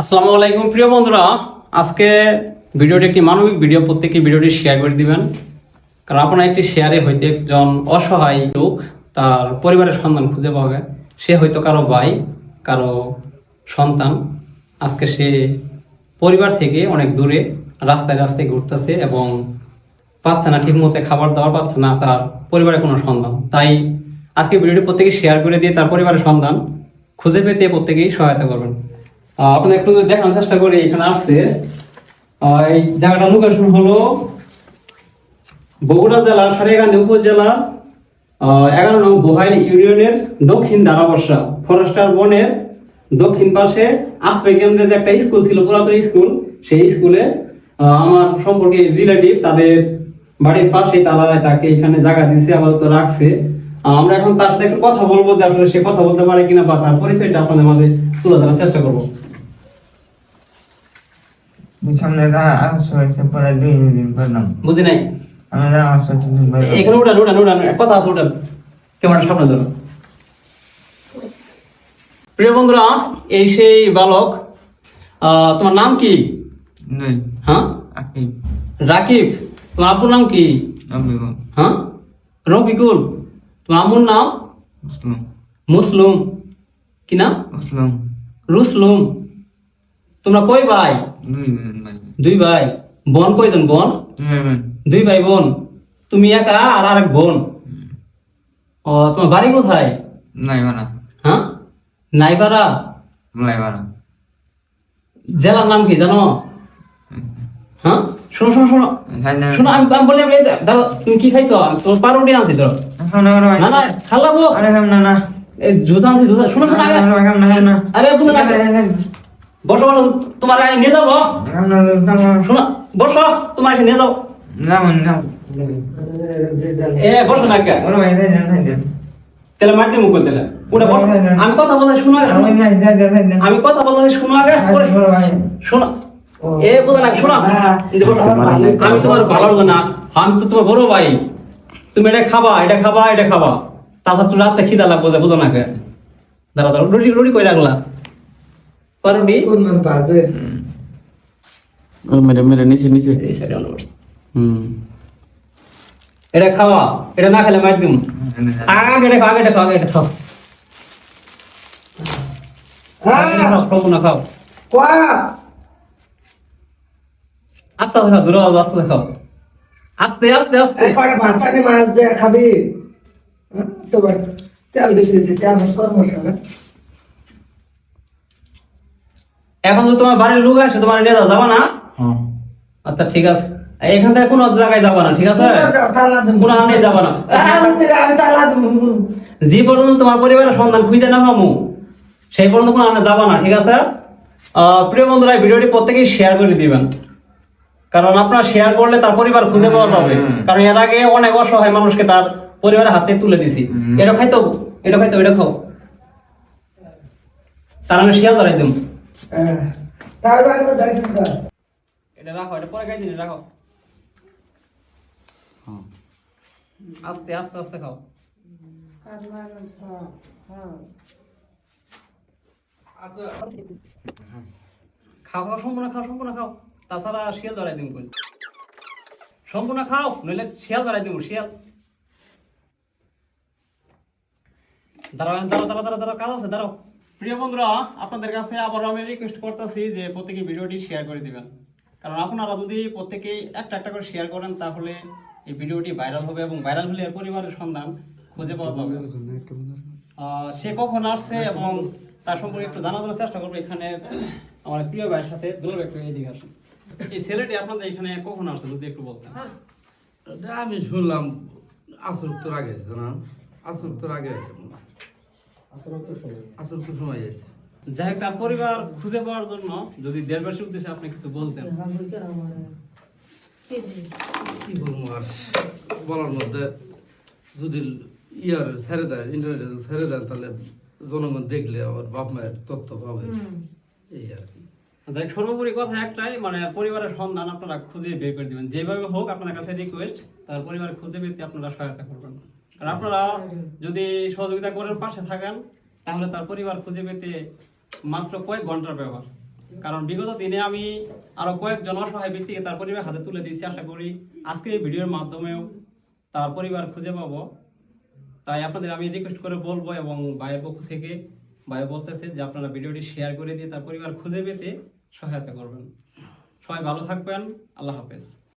আসসালামু আলাইকুম প্রিয় বন্ধুরা। আজকে ভিডিওটি একটি মানবিক ভিডিও প্রত্যেকে ভিডিওটি শেয়ার করে দিবেন। কারণ আপনার একটি শেয়ারে হয়তো একজন অসহায় লোক তার পরিবারের সন্তান খুঁজে পাবে সে হয়তো কারও ভাই কারও সন্তান। আজকে সে পরিবার থেকে অনেক দূরে রাস্তায় রাস্তায় ঘুরতেছে এবং পাচ্ছে না ঠিক মতো খাবার দাবার পাচ্ছে না তার পরিবারের কোনো সন্তান। তাই আজকে ভিডিওটি প্রত্যেকে শেয়ার করে দিয়ে তার পরিবারের সন্তান খুঁজে পেতে প্রত্যেকেই সহায়তা করবেন। আপনাদের একটু দেখানোর চেষ্টা করি, এখানে আসছে। এই জায়গাটা লোকেশন হলো বগুড়া জেলার সারিয়াকান্দি উপজেলা এগারো নং গোহাইল ইউনিয়নের দক্ষিণ দারাবর্ষা ফরেস্টার বনের দক্ষিণ পাশে আশ্রয় কেন্দ্রে যে একটা স্কুল ছিল, পুরাতন স্কুল সেই স্কুলে আমার সম্পর্কে রিলেটিভ তাদের বাড়ির পাশে তারা তাকে এখানে জায়গা দিছে, আপাতত রাখছে। আমরা এখন তার সাথে একটু কথা বলব যে আসলে সে কথা বলতে পারে কিনা বা তার পরিচয়টা আপনাদের মাঝে তুলে ধরার চেষ্টা করব। সামনে দা পরে দুই দিন করলাম বুঝি নাই? আমি দা আসো তুমি বলো এখানে উঠান উঠান উঠান কথা আছে উঠান। ক্যামেরাটা সামনে ধরো। প্রিয় বন্ধুরা এই সেই বালক আহ, তোমার নাম কি? হ্যাঁ? রাকিব। তোমার আপুর নাম কি? রবিকুল হ্যাঁ? রফিকুল। আম্মুর নাম মুসলিম। মুসলুম। কি নাম? মুসলিম। রুসলুম। তোমরা কই ভাই? দুই ভাই। বোন কয়জন বোন? দুই ভাই বোন। তুমি একা আর আরেক বোন? ও তোমার বাড়ি কোথায়? নাই মানা হ্যাঁ? নাইবারা নাই মানা জেলার নাম কি জানো? হ্যাঁ? শোনো শোনো শোনো। শোনো আমি আমি বলি আমি তুমি কি খাইছো? আমি তোমার পাউরুটি আনছি ধরো। না না খালাবো আরে হাম না না এই জুতা আনছি জুতা শোনো শোনো আগে হাম না না আরে বুঝো না বসো বসো তোমার আগে নিয়ে যাব হাম না না শোনো বসো তোমার এসে নিয়ে যাও না না এ বসো না কে ওরা ভাই দেন দেন দেন তাহলে মারতে মুখ করতে ওটা বসো আমি কথা বলতে শুনো আগে, আমি কথা বলতে শুনো আগে শোনো এ না শোনো। আমি তোমার ভালো না আমি তো তোমার বড় ভাই তুমি এটা খাবা এটা খাবা এটা খাবা। তাছাড়া তুমি রাত্রে খিদা লাগবো যে বুঝো না কে? দাঁড়া দাঁড়া রুটি রুটি কই রাখলা? মেরে মেরে নিচে নিচে। এই সাইডে অন করছে। হুম। এটা খাওয়া এটা না খেলে মার দিম। আগে এটা খাও আগে এটা আগে এটা খাও। এটা খাও আস্তে আস্তে খাও দূরে আস্তে খাও। আস্তে আস্তে আস্তে। কটা ভাত আনি মাছ দিয়ে খাবি। তোমার তেল বেশি দিতে আমার কর্মশালা এখন যদি তোমার বাড়ির লোক আসে তোমার নিয়ে যাবা না? আচ্ছা ঠিক আছে। এখান থেকে কোনো জায়গায় যাবা না ঠিক আছে? কোনো আনে যাবা না। আমি তো- আমি তালা দেবো যে পর্যন্ত তোমার পরিবারের সন্ধান খুঁজে না পাবো। সেই পর্যন্ত কোনো আনে যাবা না ঠিক আছে? আহ, প্রিয় বন্ধুরা এই ভিডিওটি প্রত্যেকেই শেয়ার করে দিবেন। কারণ আপনার শেয়ার করলে তার পরিবার খুঁজে পাওয়া যাবে। কারণ এর আগে অনেক অসহায় মানুষকে তার পরিবারের হাতে তুলে দিছি। এটা খাইতো এটা খাইতো এটা খাও। তার আমি শিয়াল ধরাই দিম। এটা রাখো এটা পরে খাই দিন রাখো। আস্তে আস্তে আস্তে খাও। খাও খাও সম্পূর্ণ খাও সম্পূর্ণ খাও। তাছাড়া শিয়াল ধরাই দিন কই? সম্পূর্ণ খাও, নইলে শিয়াল ধরাই দিব শিয়াল। দাঁড়াও দাঁড়াও দাঁড়াও দাঁড়াও কাজ আছে, দাঁড়াও। প্রিয় বন্ধুরা, আপনাদের কাছে আমি রিকোয়েস্ট করতেছি যে প্রত্যেকে ভিডিওটি শেয়ার করে দিবেন। কারণ আপনারা যদি প্রত্যেকে একটা একটা করে শেয়ার করেন, তাহলে এই ভিডিওটি ভাইরাল হবে এবং ভাইরাল হলে এর পরিবারের সন্ধান খুঁজে পাওয়া যাবে। সে কখন আসছে এবং তার সম্পর্কে একটু জানার চেষ্টা করব। এখানে আমার প্রিয় ভাইয়ের সাথে একটু এদিকে এই ছেলেটি আপনাদের এখানে কখন আসছে যদি একটু বলতেন? আমি শুনলাম আগে আছে না? আগে আছে আসর তো সময় আছে। যাই হোক তার পরিবার খুঁজে পাওয়ার জন্য যদি উদ্দেশ্যে আপনি কিছু বলতেন। কি? বলব আর? বলার মধ্যে যদি ইয়ার ছেড়ে দেয় ইন্টারনেটে যদি ছেড়ে দেন তাহলে জনগণ দেখলে আবার বাপ মায়ের তথ্য পাবে। এই আর কি। যাই সর্বোপরি কথা একটাই মানে পরিবারের সন্ধান আপনারা খুঁজে বের করে দিবেন। যেভাবে হোক, আপনার কাছে রিকোয়েস্ট তার পরিবার খুঁজে পেতে আপনারা সহায়তা করবেন। কারণ আপনারা যদি সহযোগিতা করেন পাশে থাকেন, তাহলে তার পরিবার খুঁজে পেতে মাত্র কয়েক ঘণ্টার ব্যবহার। কারণ বিগত দিনে আমি আরও কয়েকজন অসহায় ব্যক্তিকে তার পরিবার হাতে তুলে দিয়েছি, আশা করি আজকের এই ভিডিওর মাধ্যমেও তার পরিবার খুঁজে পাবো। তাই আপনাদের আমি রিকোয়েস্ট করে বলব এবং ভাইয়ের পক্ষ থেকে ভাই বলতেছে যে আপনারা ভিডিওটি শেয়ার করে দিয়ে তার পরিবার খুঁজে পেতে সহায়তা করবেন। সবাই ভালো থাকবেন। আল্লাহ হাফেজ।